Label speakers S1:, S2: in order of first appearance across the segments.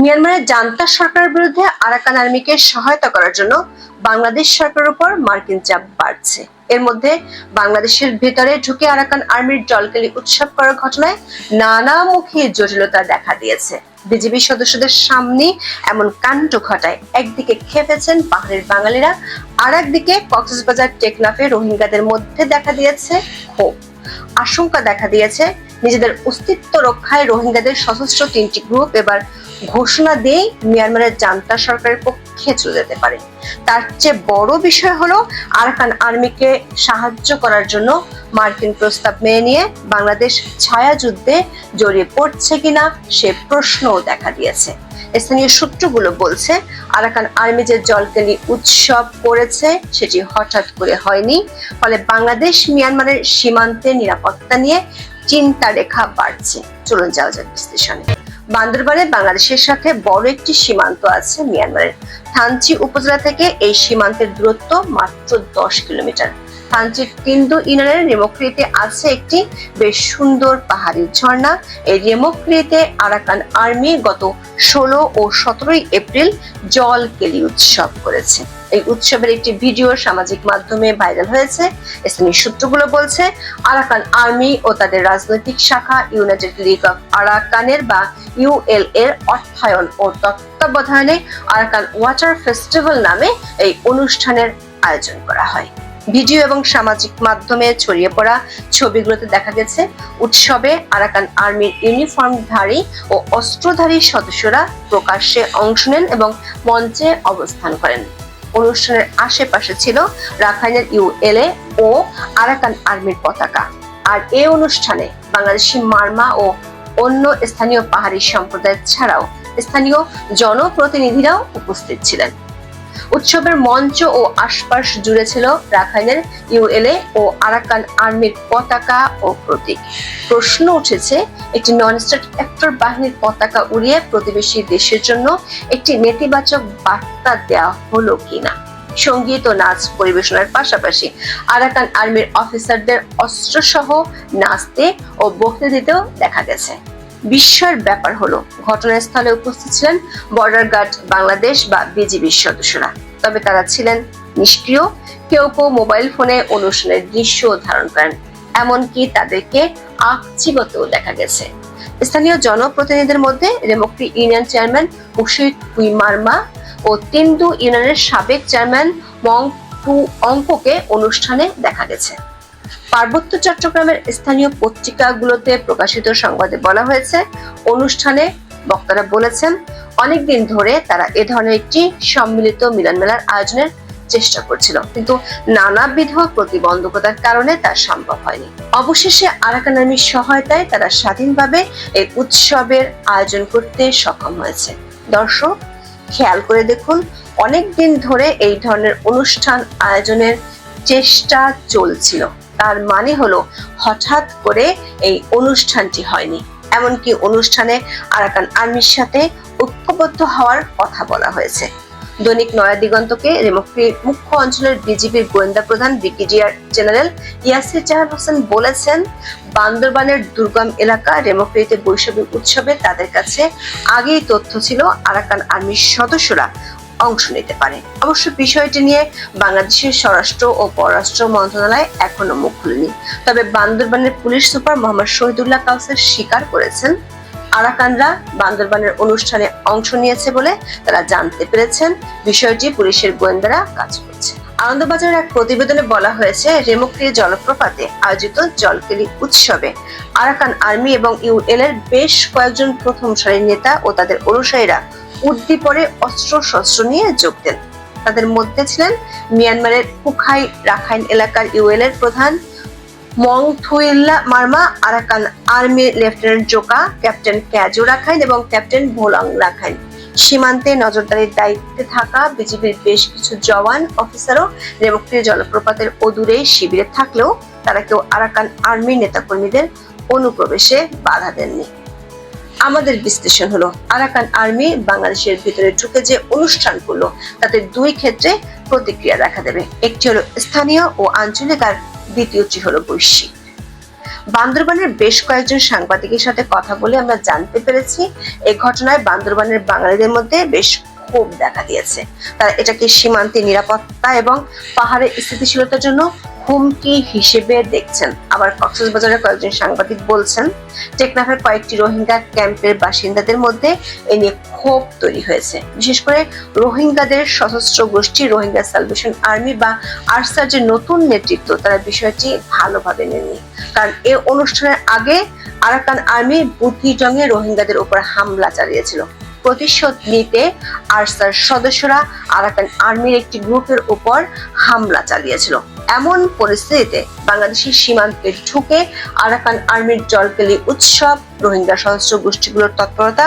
S1: মিয়ানমারের জান্তা সরকারের বিরুদ্ধে আরাকান আর্মিকে সহায়তা করার জন্য বাংলাদেশ সরকারের উপর মার্কিন চাপ বাড়ছে। এর মধ্যে বাংলাদেশের ভেতরে ঢুকে আরাকান আর্মির জলকেলি উৎসব করার ঘটনায় নানামুখী জটিলতা দেখা দিয়েছে। বিজেপি সদস্যদের সামনে এমন কাণ্ড ঘটায়। একদিকে খেপেছেন পাহাড়ের বাঙালিরা আর একদিকে কক্সবাজার টেকনাফে রোহিঙ্গাদের মধ্যে দেখা দিয়েছে ক্ষোভ। আশঙ্কা দেখা দিয়েছে, নিজেদের অস্তিত্ব রক্ষায় রোহিঙ্গাদের সশস্ত্র তিনটি গ্রুপ এবার ঘোষণা দিয়ে মিয়ানমারের জান্তা সরকারের পক্ষে চলে যেতে পারে। তার চেয়ে বড় বিষয় হলো, আরাকান আর্মিকে সাহায্য করার জন্য মার্কিন প্রস্তাব মেনে নিয়ে বাংলাদেশ ছায়া যুদ্ধে জড়িয়ে পড়ছে কিনা সে প্রশ্নও দেখা দিয়েছে। স্থানীয় সূত্রগুলো বলছে, আরাকান আর্মি যে জলকেলি উৎসব করেছে, সেটি হঠাৎ করে হয়নি। ফলে বাংলাদেশ মিয়ানমারের সীমান্তে নিরাপত্তা নিয়ে চিন্তা রেখা বাড়ছে। চলুন যাওয়া যাক বিশ্লেষণে। বান্দরবানে বাংলাদেশের সাথে বড় একটি সীমান্ত আছে মিয়ানমারের। থানচি উপজেলা থেকে এই সীমান্তের দূরত্ব মাত্র দশ কিলোমিটার। থানচির তিন্দু ইউনিয়নের রেমোক্রিতে আছে একটি বেশ সুন্দর পাহাড়ি ঝর্ণা। এই রেমোক্রিতে আরাকান আর্মি গত ষোলো ও সতেরোই এপ্রিল জল কেলি উৎসব করেছে। এই উৎসবের একটি ভিডিও সামাজিক মাধ্যমে ভাইরাল হয়েছে। স্থানীয় সূত্রগুলো বলছে, আরাকান আর্মি ও তাদের রাজনৈতিক শাখা ইউনাইটেড লিগ অফ আরাকানের বা ইউএল এর অর্থায়ন ও তত্ত্বাবধানে আরাকান ওয়াটার ফেস্টিভ্যাল নামে এই অনুষ্ঠানের আয়োজন করা হয়। ভিডিও এবং সামাজিক মাধ্যমে ছড়িয়ে পড়া ছবিগুলোতে দেখা গেছে, উৎসবে আরাকান আর্মির ইউনিফর্মধারী ও অস্ত্রধারী সদস্যরা প্রকাশ্যে অংশ নেন এবং মঞ্চে অবস্থান করেন। অনুষ্ঠানের আশেপাশে ছিল রাখাইনের ইউএলএ ও আরাকান আর্মির পতাকা। আর এ অনুষ্ঠানে বাংলাদেশি মার্মা ও অন্য স্থানীয় পাহাড়ি সম্প্রদায় ছাড়াও স্থানীয় জনপ্রতিনিধিরাও উপস্থিত ছিলেন। উৎসবের মঞ্চ ও আশপাশ জুড়ে ছিল রাখাইনের ইউএলএ ও আরাকান আর্মির পতাকা ও প্রতীক। প্রশ্ন উঠেছে, একটি নন স্টেট অ্যাক্টর বাহিনীর পতাকা উড়িয়ে প্রতিবেশী দেশের জন্য একটি নেতিবাচক বার্তা দেওয়া হলো কিনা? সংগীত ও নাচ পরিবেশনার পাশাপাশি আরাকান আর্মির অফিসারদের অস্ত্রসহ নাচতে ও বক্তৃতা দিতেও দেখা গেছে। বিস্ময়ের ব্যাপার হলো, ঘটনাস্থলে উপস্থিত ছিলেন বর্ডার গার্ড বাংলাদেশ বা বিজিবির সদস্যরা। তবে তারা ছিলেন নিষ্ক্রিয়, কেউ কেউ মোবাইল ফোনে অনুষ্ঠানের দৃশ্য ধারণ করেন, এমনকি তাদেরকে আকচিবতেও দেখা গেছে। স্থানীয় জনপ্রতিনিধিদের মধ্যে রেমক্রি ইউনিয়ন চেয়ারম্যান মুশিদ কুইমার্মা ও তিন্দু ইউনিয়নের সাবেক চেয়ারম্যান মং টু অঙ্ককে অনুষ্ঠানে দেখা গেছে। পার্বত্য চট্টগ্রামের স্থানীয় পত্রিকাগুলোতে প্রকাশিত সংবাদে বলা হয়েছে, অনুষ্ঠানে বক্তারা বলেছেন, অনেকদিন ধরে তারা এ ধরনের একটি সম্মিলিত মিলন মেলার আয়োজনের চেষ্টা করছিল। কিন্তু নানাবিধ প্রতিবন্ধকতার কারণে তা সম্ভব হয়নি। অবশেষে আরাকান আর্মির সহায়তায় তারা স্বাধীনভাবে এই উৎসবের আয়োজন করতে সক্ষম হয়েছে। দর্শক, খেয়াল করে দেখুন অনেক দিন ধরে এই ধরনের অনুষ্ঠান আয়োজনের চেষ্টা চলছিল। তার মানে হলো হঠাৎ করে এই অনুষ্ঠানটি হয়নি। এমনকি অনুষ্ঠানে আরাকান আর্মির সাথে ঐক্যবদ্ধ হওয়ার কথা বলা হয়েছে। দৈনিক নয়া দিগন্তকে রেমক্রির মুখ্য অঞ্চলের বিজিবির গোয়েন্দা প্রধান ব্রিগেডিয়ার জেনারেল ইয়াসির জাহার হোসেন বলেছেন, বান্দরবানের দুর্গম এলাকা রেমক্রিতে বৈশাখী উৎসবে তাদের কাছে আগেই তথ্য ছিল আরাকান আর্মির সদস্যরা অংশ নিতে পারে। অবশ্য বিষয়টি নিয়ে বাংলাদেশের স্বরাষ্ট্র ও পররাষ্ট্র মন্ত্রণালয় এখনও মুখ খুলেনি। তবে বান্দরবানের পুলিশ সুপার মোহাম্মদ শহীদুল্লাহ কাউসার স্বীকার করেছেন। আরাকানরা বান্দরবানের অনুষ্ঠানে অংশ নিয়েছে বলে তারা জানতে পেরেছেন। বিষয়টি পুলিশের গোয়েন্দারা কাজ করছে। আনন্দবাজারের এক প্রতিবেদনে বলা হয়েছে রেমুক্রিয়া জলপ্রপাতে আয়োজিত জলকেলি উৎসবে আরাকান আর্মি এবং ইউএল এর বেশ কয়েকজন প্রথম সারির নেতা ও তাদের অনুসারীরা উদ্দীপরে অস্ত্র শস্ত্র নিয়ে যোগ দেন। তাদের মধ্যে ছিলেন মিয়ানমারের কুখাই রাখাইন এলাকার ইউএল এর প্রধান Mong Thuilla Marma, Arakan Army lieutenant Joka, captain Kyajo Rakhine এবং ক্যাপ্টেন ভোলাং রাখাইন। সীমান্তে নজরদারির দায়িত্বে থাকা বিজিবির বেশ কিছু জওয়ান অফিসারও রেমক্রিয় জলপ্রপাতের অদূরে শিবিরে থাকলেও তারা কেউ আরাকান আর্মির নেতাকর্মীদের অনুপ্রবেশে বাধা দেননি। আমাদের বিশ্লেষণ হলো, আরাকান আর্মি বাংলাদেশের ভিতরে ঢুকে যে অনুষ্ঠান করল তাতে দুই ক্ষেত্রে প্রতিক্রিয়া দেখা দেবে। একটি হলো স্থানীয় ও আঞ্চলিক, আর দ্বিতীয়টি হলো বৈশ্বিক। বান্দরবানের বেশ কয়েকজন সাংবাদিকের সাথে কথা বলে আমরা জানতে পেরেছি এই ঘটনায় বান্দরবানের বাঙালিদের মধ্যে বেশ ক্ষোভ দেখা দিয়েছে। তারা এটাকে সীমান্তে নিরাপত্তা এবং পাহাড়ের স্থিতিশীলতার জন্য হুমকি হিসেবে দেখছেন। আবার কক্সবাজারের কয়েকজন সাংবাদিক বলছেন, টেকনাফের কয়েকটি রোহিঙ্গা ক্যাম্পের বাসিন্দাদের মধ্যে এ নিয়ে ক্ষোভ তৈরি হয়েছে। বিশেষ করে রোহিঙ্গাদের সশস্ত্র গোষ্ঠী, রোহিঙ্গা সালভেশন আর্মি বা আরসার যে নতুন নেতৃত্ব, তারা বিষয়টি ভালোভাবে নেননি। কারণ এ অনুষ্ঠানের আগে আরাকান আর্মি বুদ্ধিজঙ্গে রোহিঙ্গাদের উপর হামলা চালিয়েছিল। প্রতিশোধ নিতে আরসার সদস্যরা আরাকান আর্মির একটি গ্রুপের উপর হামলা চালিয়েছিল। এমন পরিস্থিতিতে বাংলাদেশের সীমান্তে ঢুকে আরাকান আর্মির জলকেলি উৎসব, রোহিঙ্গা সশস্ত্র গোষ্ঠীগুলোর তৎপরতা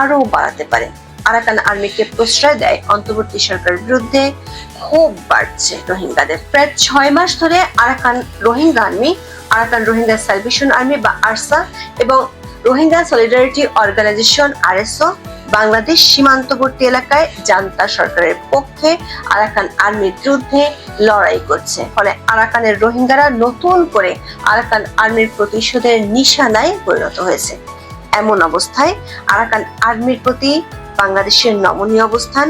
S1: আরও বাড়াতে পারে। আরাকান আর্মিকে প্রশ্রয় দেয় অন্তর্বর্তী সরকারের বিরুদ্ধে। ক্ষোভ বাড়ছে রোহিঙ্গাদের। প্রায় ছয় মাস ধরে Arakan Rohingya Army, Arakan Rohingya Salvation Army বা আরসা এবং Rohingya Solidarity Organisation RSO Bangladesh সীমান্তবর্তী এলাকায় জান্তা সরকারের পক্ষে আরাকান আর্মির বিরুদ্ধে লড়াই করছে। ফলে আরাকানের রোহিঙ্গারা নতুন করে আরাকান আর্মির প্রতিশোধের নিশানায় পরিণত হয়েছে। এমন অবস্থায় আরাকান আর্মির প্রতি বাংলাদেশের নমনীয় অবস্থান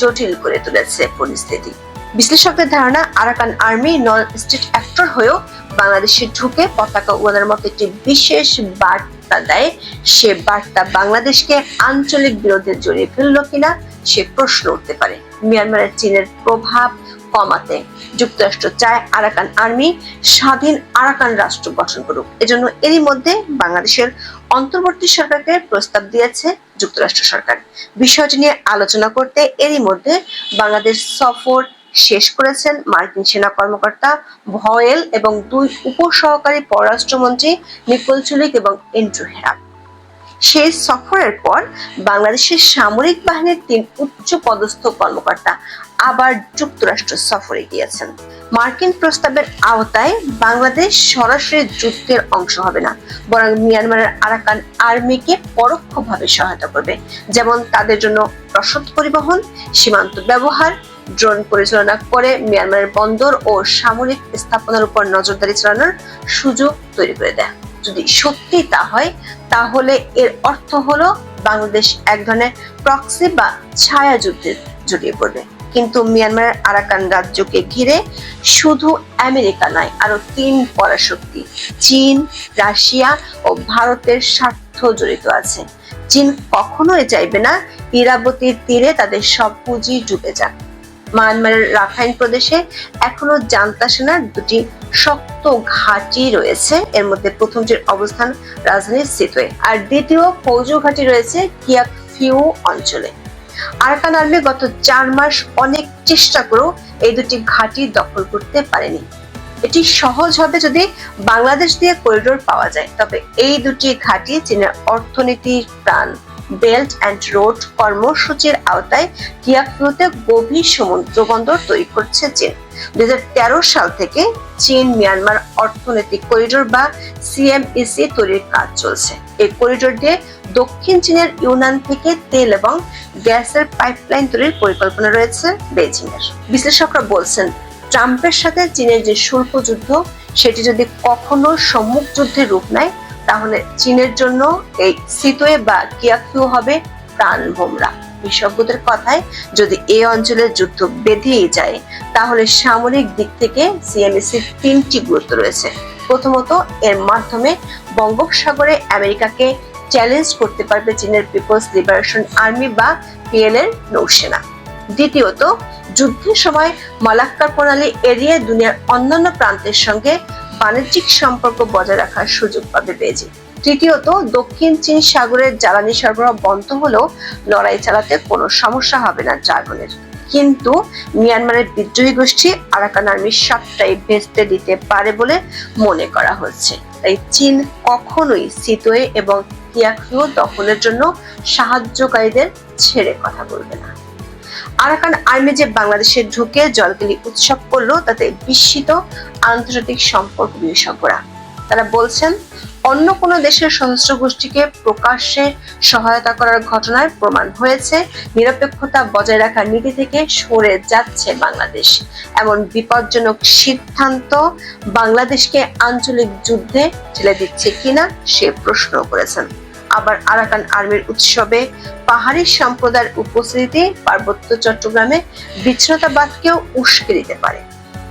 S1: জটিল করে তুলেছে পরিস্থিতি। বিশ্লেষকদের ধারণা, Arakan Army non state actor হয়েও বাংলাদেশে ঢুকে পতাকা উড়ানোর মতো একটি বিশেষ বার্তা দেয়, সে বার্তা বাংলাদেশকে আঞ্চলিক বিরোধে জড়িয়ে ফেলল কিনা, সে প্রশ্ন উঠতে পারে। মিয়ানমারের চীনের প্রভাব কমাতে যুক্তরাষ্ট্র চায় আরাকান আর্মি, স্বাধীন আরাকান রাষ্ট্র গঠন করুক। এজন্য এরই মধ্যে বাংলাদেশের অন্তর্বর্তী সরকারকে প্রস্তাব দিয়েছে যুক্তরাষ্ট্র সরকার। বিষয়টি নিয়ে আলোচনা করতে এরই মধ্যে বাংলাদেশ সফর শেষ করেছেন মার্কিন সেনা কর্মকর্তা ভয়েল এবং দুই উপসহকারী পররাষ্ট্রমন্ত্রী নিকোল চুলিক এবং এন্ড্রু হেরাপ। সেই সফরের পর বাংলাদেশের সামরিক বাহিনীর তিন উচ্চ পদস্থ কর্মকর্তা আবার যুক্তরাষ্ট্র সফরে গিয়েছেন। মার্কিন প্রস্তাবের আওতায় বাংলাদেশ সরাসরি যুদ্ধের অংশ হবে না, বরং মিয়ানমারের আরাকান আর্মিকে পরোক্ষভাবে সহায়তা করবে, যেমন তাদের জন্য রসদ পরিবহন, সীমান্ত ব্যবহার ড্রোন পরিচালনা করে মিয়ানমারের বন্দর ও সামরিক স্থাপনার উপর নজরদারি চালানোর সুযোগ তৈরি করে দেয়। যদি সত্যি তা হয়, তাহলে এর অর্থ হলো বাংলাদেশ এক ধরনের প্রক্সি বা ছায়া যুদ্ধে জড়িয়ে পড়বে। কিন্তু মিয়ানমারের আরাকান রাজ্যকে ঘিরে শুধু আমেরিকা নয় আরও তিন পরাশক্তি, চীন, রাশিয়া ও ভারতের স্বার্থ জড়িত আছে। চীন কখনোই চাইবে না, ইরাবতীর তীরে তাদের সব পুঁজি ডুবে যাক। মায়ানমারের রাখাইন প্রদেশে এখনও জান্তা সেনার দুটি শক্ত ঘাঁটি রয়েছে। এর মধ্যে প্রথমটির অবস্থান রাজধানী সিতোয়ে আর দ্বিতীয় ফৌজু ঘাঁটি রয়েছে কিয়াক ফিউ অঞ্চলে। আরাকান আর্মি গত চার মাস অনেক চেষ্টা করেও এই দুটি ঘাঁটি দখল করতে পারেনি। এটি সহজ হবে যদি বাংলাদেশ দিয়ে করিডোর পাওয়া যায়, তবে এই দুটি ঘাঁটি চীনের অর্থনীতির প্রাণ। বেল্ট অ্যান্ড রোড কর্মসূচির আওতায় কিয়াকফিউতে গভীর সমুদ্র বন্দর তৈরি করছে চীন দুই সাল থেকে চীন, মিয়ানমার অর্থনৈতিক করিডোর বা সিএমইসি তৈরির কাজ চলছে। এই করিডোর দিয়ে দক্ষিণ চীনের ইউনান থেকে তেল এবং গ্যাসের পাইপলাইন তৈরির পরিকল্পনা রয়েছে বেজিং এর বিশ্লেষকরা বলছেন, ট্রাম্পের সাথে চীনের যে শুল্ক যুদ্ধ, সেটি যদি কখনো সম্মুখ যুদ্ধের রূপ নেয় তাহলে চীনের জন্য এই সিতোয়ে বা কিয়াকিউ হবে প্রাণ ভোমরা বিশেষজ্ঞদের কথায় যদি এই অঞ্চলের যুদ্ধ বেঁধেই যায়, তাহলে সামরিক দিক থেকে সিএমএসির তিনটি গুরুত্ব রয়েছে। প্রথমত, এর মাধ্যমে বঙ্গোপসাগরে আমেরিকাকে চ্যালেঞ্জ করতে পারবে চীনের পিপলস লিবারেশন আর্মি বা পিএল এর নৌসেনা। দ্বিতীয়ত, যুদ্ধের সময় মালাক্কার প্রণালী এড়িয়ে দুনিয়ার অন্যান্য প্রান্তের সঙ্গে বাণিজ্যিক সম্পর্ক বজায় রাখার সুযোগ পাবে বেজিং। তৃতীয়ত, দক্ষিণ চীন সাগরের জ্বালানি সরবরাহ বন্ধ হলেও লড়াই চালাতে কোনো সমস্যা হবে না ড্রাগনের। কিন্তু মিয়ানমারের বিদ্রোহী গোষ্ঠী আরাকান আর্মির সবটাই ভেস্তে দিতে পারে বলে মনে করা হচ্ছে। তাই চীন কখনোই সিতোয়ে এবং কিয়াকিও দখলের জন্য সাহায্যকারীদের ছেড়ে কথা বলবে না। আরাকান আর্মি যে বাংলাদেশে ঢুকে জলকেলি উৎসব করল, তাতে বিস্মিত আন্তর্জাতিক সম্পর্ক বিশেষজ্ঞরা তারা বলছেন, অন্য কোনো দেশের সশস্ত্র গোষ্ঠীকে প্রকাশ্যে সহায়তা করার ঘটনায় প্রমাণ হয়েছে, নিরপেক্ষতা বজায় রাখার নীতি থেকে সরে যাচ্ছে বাংলাদেশ। এমন বিপজ্জনক সিদ্ধান্ত বাংলাদেশকে আঞ্চলিক যুদ্ধে ঠেলে দিচ্ছে কিনা সে প্রশ্ন করেছেন। আবার আরাকান আর্মির উৎসবে পাহাড়ি সম্প্রদায়ের উপস্থিতি পার্বত্য চট্টগ্রামে বিচ্ছিন্নতাবাদকেও উস্কে দিতে পারে।